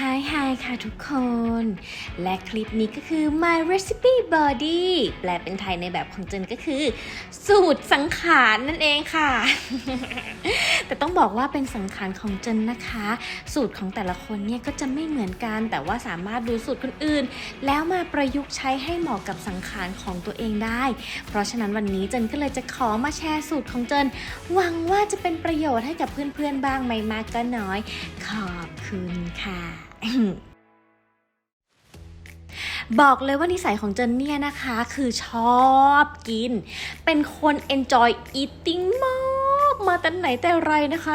ฮายฮายค่ะทุกคน และคลิปนี้ก็คือ My Recipe Body แปลเป็นไทยในแบบของเจนก็คือ สูตรสังขารนั่นเองค่ะ แต่ต้องบอกว่าเป็นสังขารของเจนนะคะ สูตรของแต่ละคนเนี่ยก็จะไม่เหมือนกัน แต่ว่าสามารถดูสูตรคนอื่น แล้วมาประยุกต์ใช้ให้เหมาะกับสังขารของตัวเองได้ เพราะฉะนั้นวันนี้เจนก็เลยจะขอมาแชร์สูตรของเจนหวังว่าจะเป็นประโยชน์ให้กับเพื่อนๆบ้างไม่มากก็น้อย ขอบคุณค่ะ บอกเลยว่านิสัยของเจนเนี่ยนะคะ คือชอบกิน เป็นคน enjoy eating มากมาแต่ไหนแต่ไรนะคะ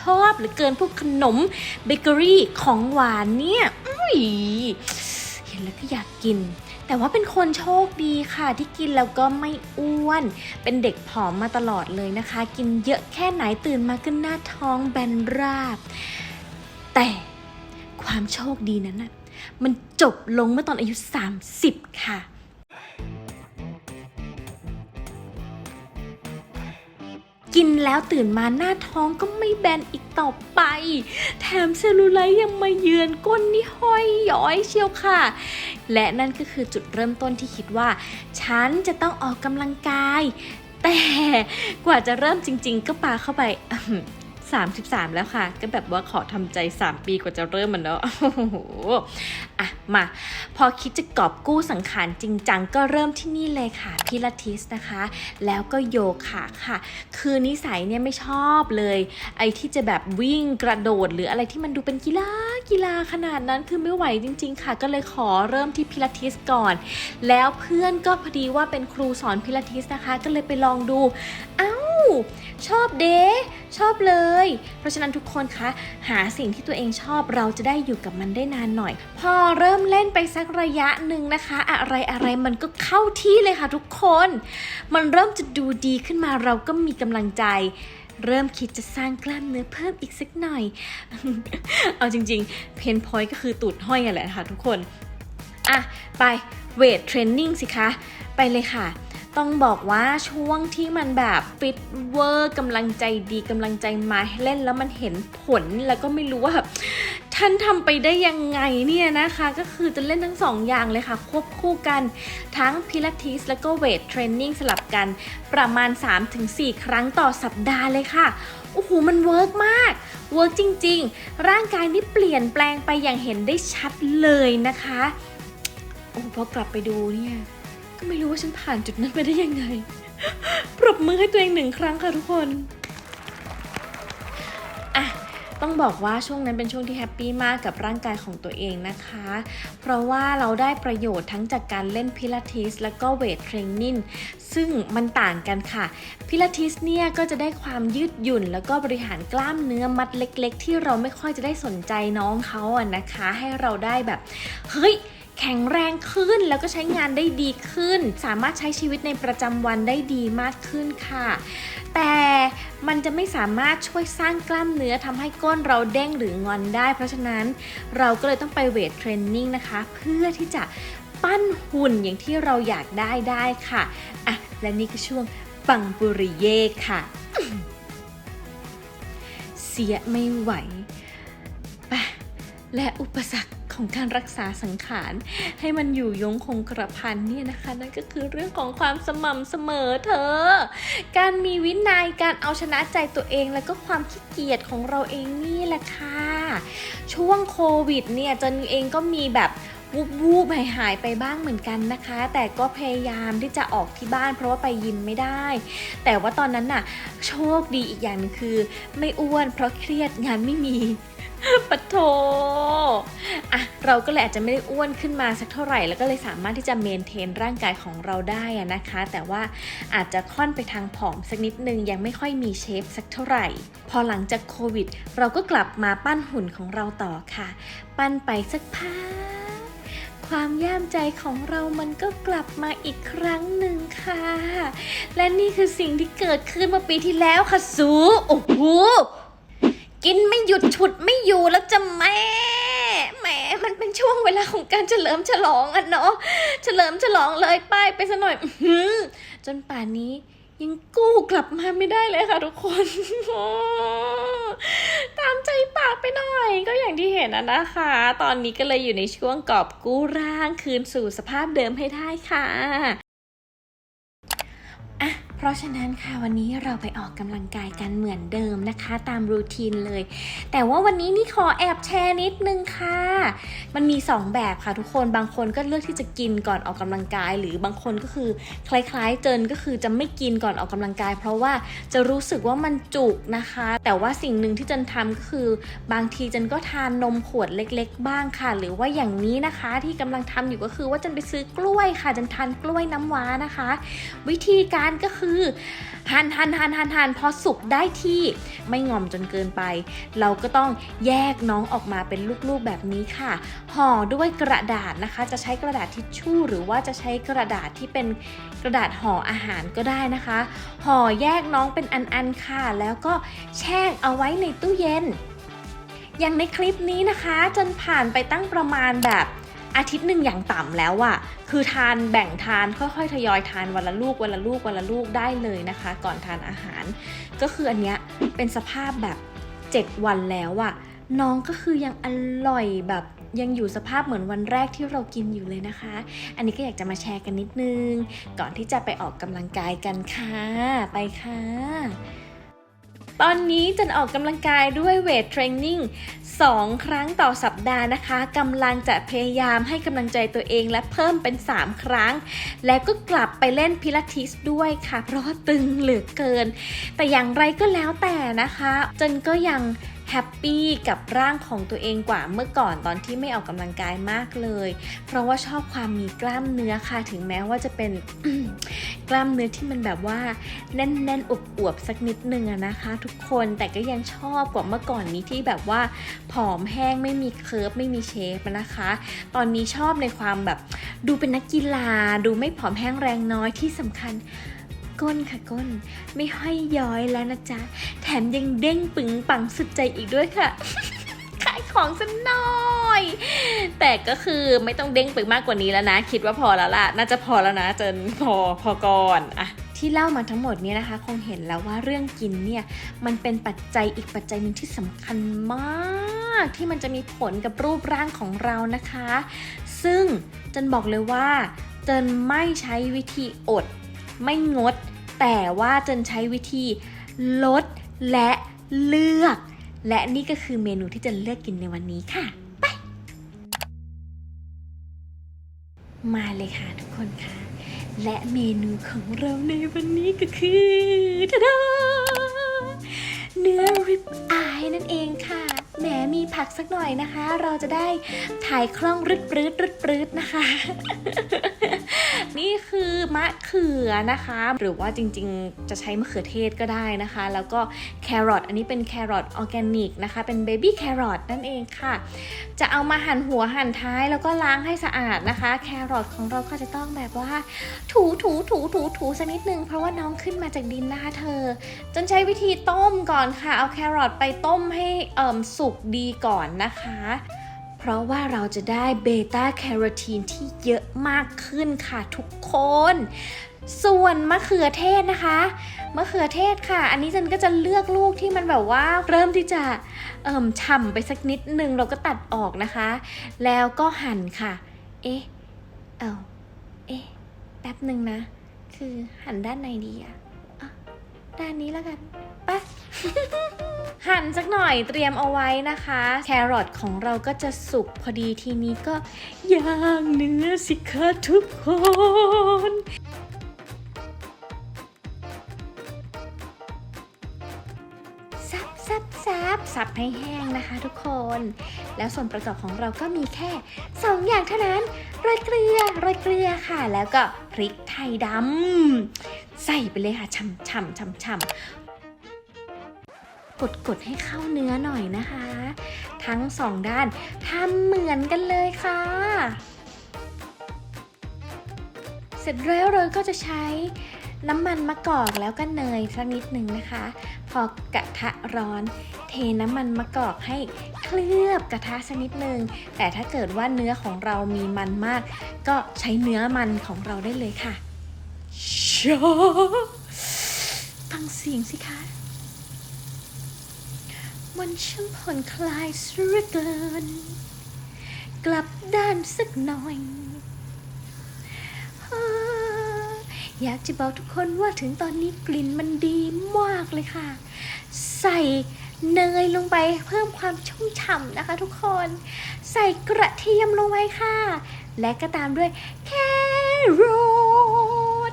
ชอบเหลือเกินพวกขนมเบเกอรี่ของหวานเนี่ยอุ้ยเห็นแล้วก็อยากกิน แต่ว่าเป็นคนโชคดีค่ะที่กินแล้วก็ไม่อ้วน เป็นเด็กผอมมาตลอดเลยนะคะ กินเยอะแค่ไหนตื่นมาก็หน้าท้องแบนราบ แต่ ความโชคดีนั้นน่ะมันจบลงเมื่อตอนอายุ 30 ค่ะ กินแล้วตื่นมาหน้าท้องก็ไม่แบนอีกต่อไป แถมเซลลูไลท์ยังมาเยือนก้นนี่ห้อยย้อยเชียวค่ะ และนั่นก็คือจุดเริ่มต้นที่คิดว่า ฉันจะต้องออกกำลังกาย แต่กว่าจะเริ่มจริง ๆ ก็ปาเข้าไป 33 แล้วค่ะ ก็แบบว่าขอทำใจ 3 ปีกว่าจะเริ่มมันเนาะโอ้โหอะมา พอคิดจะกอบกู้สังขารจริงจังก็เริ่มที่นี่เลยค่ะพิลาทิสนะคะ แล้วก็โยคะค่ะ คือนิสัยเนี่ยไม่ชอบเลย ไอ้ที่จะแบบวิ่งกระโดดหรืออะไรที่มันดูเป็นกีฬากีฬาขนาดนั้นคือไม่ไหวจริง ๆ ค่ะ ก็เลยขอเริ่มที่พิลาทิสก่อน แล้วเพื่อนก็พอดีว่าเป็นครูสอนพิลาทิสนะคะ ก็เลยไปลองดูอ้า ชอบเดชอบเลย เพราะฉะนั้นทุกคนคะหาสิ่งที่ตัวเองชอบเราจะได้อยู่กับมันได้นานหน่อย พอเริ่มเล่นไปสักระยะหนึ่งนะคะ อะไรอะไรมันก็เข้าที่เลยค่ะทุกคน มันเริ่มจะดูดีขึ้นมาเราก็มีกำลังใจ เริ่มคิดจะสร้างกล้ามเนื้อเพิ่มอีกสักหน่อย เอาจริงๆ เพนพอยต์ก็คือตูดห้อยกันแหละค่ะทุกคน อะ ไปเวทเทรนนิ่งสิคะ ไปเลยค่ะ ต้องบอกว่าช่วงที่มันแบบฟิตเวอร์กำลังใจดีกำลังใจมาเล่นแล้วมันเห็นผลแล้วก็ไม่รู้ว่าแบบท่านทำไปได้ยังไงเนี่ยนะคะ ก็คือจะเล่นทั้งสองอย่างเลยค่ะ ควบคู่กันทั้งพิลาทิสแล้วก็เวทเทรนนิ่งสลับกันประมาณ 3-4 ครั้งต่อสัปดาห์เลยค่ะโอ้โห มันเวิร์กมาก เวิร์กจริง ๆ ร่างกายนี่เปลี่ยนแปลงไปอย่างเห็นได้ชัดเลยนะคะ โอ้พอกลับไปดูเนี่ย ก็ไม่รู้ว่าฉันผ่านจุดนั้นไปได้ยังไง ปรบมือให้ตัวเองหนึ่งครั้งค่ะทุกคนอะต้องบอกว่าช่วงนั้นเป็นช่วงที่แฮปปี้มากกับร่างกายของตัวเองนะคะ เพราะว่าเราได้ประโยชน์ทั้งจากการเล่นพิลาทิสแล้วก็เวทเทรนนิ่งซึ่งมันต่างกันค่ะ พิลาทิสเนี่ยก็จะได้ความยืดหยุ่น แล้วก็บริหารกล้ามเนื้อมัดเล็ก ๆ ที่เราไม่ค่อยจะได้สนใจน้องเขาอะนะคะ ให้เราได้แบบเฮ้ย แข็งแรงขึ้นแล้วก็ใช้งานได้ดีขึ้น สามารถใช้ชีวิตในประจำวันได้ดีมากขึ้นค่ะ แต่มันจะไม่สามารถช่วยสร้างกล้ามเนื้อทำให้ก้นเราเด้งหรืองอนได้ เพราะฉะนั้นเราก็เลยต้องไปเวทเทรนนิ่งนะคะ เพื่อที่จะปั้นหุ่นอย่างที่เราอยากได้ได้ค่ะอะและนี่คือช่วงปังปุริเย่ค่ะ เสียไม่ไหวไปและอุปสรรค ของการรักษาสังขาร ให้มันอยู่ยงคงกระพันเนี่ยนะคะ นั่นก็คือเรื่องของความสม่ำเสมอเธอ การมีวินัยการเอาชนะใจตัวเองแล้วก็ความขี้เกียจของเราเองนี่แหละค่ะ ช่วงโควิดเนี่ยจนเองก็มีแบบ วูบวูบหายหายไปบ้างเหมือนกันนะคะ แต่ก็พยายามที่จะออกที่บ้าน เพราะว่าไปยิมไม่ได้ แต่ว่าตอนนั้นน่ะโชคดีอีกอย่างนึงคือ ไม่อ้วนเพราะเครียดงานไม่มีปะโถอะเราก็เลยอาจจะไม่ได้อ้วนขึ้นมาสักเท่าไหร่ แล้วก็เลยสามารถที่จะเมนเทนร่างกายของเราได้นะคะ แต่ว่าอาจจะค่อนไปทางผอมสักนิดนึงยังไม่ค่อยมีเชฟสักเท่าไหร่ พอหลังจากโควิด เราก็กลับมาปั้นหุ่นของเราต่อค่ะ ปั้นไปสักพัก ความย่ามใจของเรามันก็กลับมาอีกครั้งหนึ่งค่ะ และนี่คือสิ่งที่เกิดขึ้นมื่อปีที่แล้วค่ะสูโอ้โหกินไม่หยุดฉุดไม่อยู่แล้วจะแม่แหมมันเป็นช่วงเวลาของการเฉลิมฉลองอะเนาะเฉลิมฉลองเลยป้ายไปซะหน่อยอจนป่านนี้ยังกู้กลับมาไม่ได้เลยค่ะทุกคนากไปหน่อย ก็อย่างที่เห็นนะนะคะ ตอนนี้ก็เลยอยู่ในช่วงกอบกู้ร่างคืนสู่สภาพเดิมให้ได้ค่ะ ราะฉะนั้นค่ะวันนี้เราไปออกกำลังกายกันเหมือนเดิมนะคะ ตามรูทีนเลย แต่ว่าวันนี้นี่ขอแอบแชร์นิดนึงค่ะ มันมี 2 แบบค่ะทุกคนบางคนก็เลือกที่จะกินก่อนออกกำลังกาย หรือบางคนก็คือคล้ายๆเจนก็คือจะไม่กินก่อนออกกำลังกาย เพราะว่าจะรู้สึกว่ามันจุกนะคะ แต่ว่าสิ่งหนึ่งที่เจนทำก็คือบางทีเจนก็ทานนมขวดเล็ก ๆ บ้างค่ะ หรือว่าอย่างนี้นะคะที่กำลังทำอยู่ก็คือว่าเจนไปซื้อกล้วยค่ะเจนทานกล้วยน้ำว้านะคะ วิธีการก็คือหั่นหั่นหั่นหั่นหั่นพอสุกได้ที่ไม่งอมจนเกินไป เราก็ต้องแยกน้องออกมาเป็นลูกๆแบบนี้ค่ะ ห่อด้วยกระดาษนะคะ จะใช้กระดาษทิชชู่ หรือว่าจะใช้กระดาษที่เป็นกระดาษห่ออาหารก็ได้นะคะ ห่อแยกน้องเป็นอันๆค่ะ แล้วก็แช่เอาไว้ในตู้เย็น อย่างในคลิปนี้นะคะ จนผ่านไปตั้งประมาณแบบ อาทิตย์หนึ่งอย่างต่ำแล้วอะ่ะคือทานแบ่งทานค่อยๆทยอยทานวันละลูกวันละลูกวันละลูกได้เลยนะคะ ก่อนทานอาหาร ก็คืออันเนี้ยเป็นสภาพแบบ 7 วันแล้วอะน้องก็คือยังอร่อยแบบยังอยู่สภาพเหมือนวันแรกที่เรากินอยู่เลยนะคะ อันนี้ก็อยากจะมาแชร์กันนิดนึง ก่อนที่จะไปออกกำลังกายกันค่ะ ไปค่ะ ตอนนี้จันออกกำลังกายด้วยเวทเทรนนิ่ง2 ครั้งต่อสัปดาห์นะคะกำลังจะพยายามให้กำลังใจตัวเองและเพิ่มเป็น 3 ครั้ง แล้วก็กลับไปเล่นพิลาทิสด้วยค่ะ เพราะว่าตึงเหลือเกิน แต่อย่างไรก็แล้วแต่นะคะจนก็ยัง แฮปปี้กับร่างของตัวเองกว่าเมื่อก่อนตอนที่ไม่ออกกำลังกายมากเลย เพราะว่าชอบความมีกล้ามเนื้อค่ะถึงแม้ว่าจะเป็นกล้ามเนื้อที่มันแบบว่าแน่นๆอวบสักนิดนึงนะคะ ทุกคนแต่ก็ยังชอบกว่าเมื่อก่อนนี้ที่แบบว่าผอมแห้งไม่มีเคิร์ฟไม่มีเชฟนะคะ ตอนนี้ชอบในความแบบดูเป็นนักกีฬา ดูไม่ผอมแห้งแรงน้อยที่สำคัญ ก้นค่ะก้น ไม่ห้อยย้อยแล้วนะจ๊ะ แถมยังเด้งปึงปังสุดใจอีกด้วยค่ะ ขายของสักหน่อย แต่ก็คือไม่ต้องเด้งปึงมากกว่านี้แล้วนะ คิดว่าพอแล้วล่ะ น่าจะพอแล้วนะเจนพอพอก่อนอะที่เล่ามาทั้งหมดเนี่ยนะคะ คงเห็นแล้วว่าเรื่องกินเนี่ยมันเป็นปัจจัยอีกปัจจัยหนึ่งที่สำคัญมาก ที่มันจะมีผลกับรูปร่างของเรานะคะ ซึ่งเจนบอกเลยว่าเจนไม่ใช้วิธีอด ไม่งด แต่ว่าจนใช้วิธีลดและเลือก และนี่ก็คือเมนูที่จนเลือกกินในวันนี้ค่ะ ไป มาเลยค่ะทุกคนค่ะ และเมนูของเราในวันนี้ก็คือทะดาเนื้อริบอายนั่นเองค่ะแหมมีผักสักหน่อยนะคะ เราจะได้ถ่ายคล่องรึดปรืดรึดปรืดนะคะ นี่คือมะเขือนะคะ หรือว่าจริงๆ จะใช้มะเขือเทศก็ได้นะคะ แล้วก็แครอทอันนี้เป็นแครอทออร์แกนิกนะคะ เป็นเบบี้แครอทนั่นเองค่ะ จะเอามาหั่นหัวหั่นท้ายแล้วก็ล้างให้สะอาดนะคะ แครอทของเราก็จะต้องแบบว่า ถูถูถูถูถูสักนิดนึงเพราะว่าน้องขึ้นมาจากดินนะคะเธอ จนใช้วิธีต้มก่อนค่ะ เอาแครอทไปต้มให้เอ่มสุกดีก่อนนะคะ เพราะว่าเราจะได้เบต้าแคโรทีนที่เยอะมากขึ้นค่ะทุกคน ส่วนมะเขือเทศนะคะมะเขือเทศค่ะ อันนี้จันก็จะเลือกลูกที่มันแบบว่าเริ่มที่จะเอิ่มฉ่ำไปสักนิดนึงเราก็ตัดออกนะคะ แล้วก็หั่นค่ะ เอ๊ะ เอ้าเอ๊ะ แป๊บหนึ่งนะ คือหั่นด้านในดีอะอะ ด้านนี้แล้วกันไป หั่นสักหน่อยเตรียมเอาไว้นะคะ แครอทของเราก็จะสุกพอดีทีนี้ก็ย่างเนื้อสิคะทุกคนซับซับซับซับให้แห้งนะคะทุกคน แล้วส่วนประกอบของเราก็มีแค่ 2 อย่างเท่านั้นโรยเกลือโรยเกลือค่ะ แล้วก็พริกไทยดำใส่ไปเลยค่ะช่ำช่ำช่ำช่ำ กดกดให้เข้าเนื้อหน่อยนะคะ ทั้งสองด้านทำเหมือนกันเลยค่ะ เสร็จแล้วเราก็จะใช้น้ำมันมะกอกแล้วก็เนยสักนิดหนึ่งนะคะ พอกระทะร้อนเทน้ำมันมะกอกให้เคลือบกระทะสักนิดหนึ่งแต่ถ้าเกิดว่าเนื้อของเรามีมันมาก ก็ใช้เนื้อมันของเราได้เลยค่ะชาฟังเสียงสิคะ มันช่างผ่อนคลายสุดเหลือเกิน กลับด้านสักหน่อยอ่าอยากจะบอกทุกคนว่าถึงตอนนี้กลิ่นมันดีมากเลยค่ะ ใส่เนยลงไปเพิ่มความชุ่มฉ่ำนะคะทุกคน ใส่กระเทียมลงไปค่ะ และก็ตามด้วยแครอท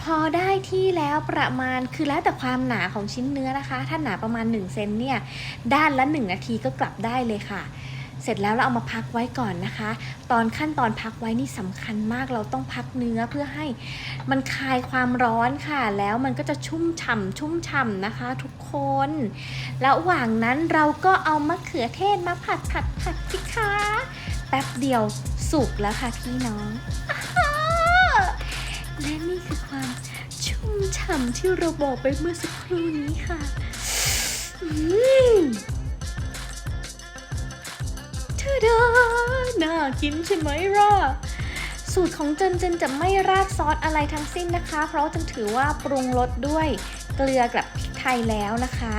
พอได้ ที่แล้วประมาณคือแล้วแต่ความหนาของชิ้นเนื้อนะคะ ถ้าหนาประมาณ1เซนเนี่ยด้านละ 1 นาทีก็กลับได้เลยค่ะ เสร็จแล้วเราเอามาพักไว้ก่อนนะคะ ตอนขั้นตอนพักไว้นี่สำคัญมากเราต้องพักเนื้อเพื่อให้มันคลายความร้อนค่ะ แล้วมันก็จะชุ่มฉ่ำชุ่มฉ่ำนะคะ ทุกคนแล้วระหว่างนั้นเราก็เอามะเขือเทศมาผัดผัดผัดสิคะแป๊บเดียวสุกแล้วค่ะพี่น้อง ฉ่ำที่เราบอกไปเมื่อสักครู่นี้ค่ะอืมทาดาน่ากินใช่ไหมล่ะสูตรของเจนเจนจะไม่ราดซอสอะไรทั้งสิ้นนะคะ เพราะเจนถือว่าปรุงรสด้วยเกลือกับพริกไทยแล้วนะคะ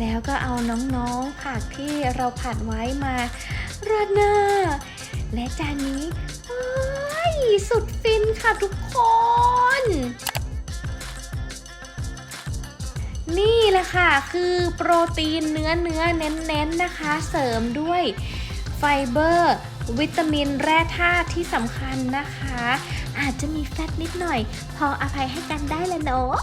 แล้วก็เอาน้องๆผักที่เราผัดไว้มา ราดหน้า และจานนี้โอ้ยสุดฟินค่ะทุกคน นี่แหละค่ะ คือโปรตีนเนื้อเนื้อเน้นๆนะคะ เสริมด้วยไฟเบอร์ วิตามินแร่ธาตุที่สำคัญนะคะ อาจจะมีแฟตนิดหน่อย พออภัยให้กันได้แล้วเนาะ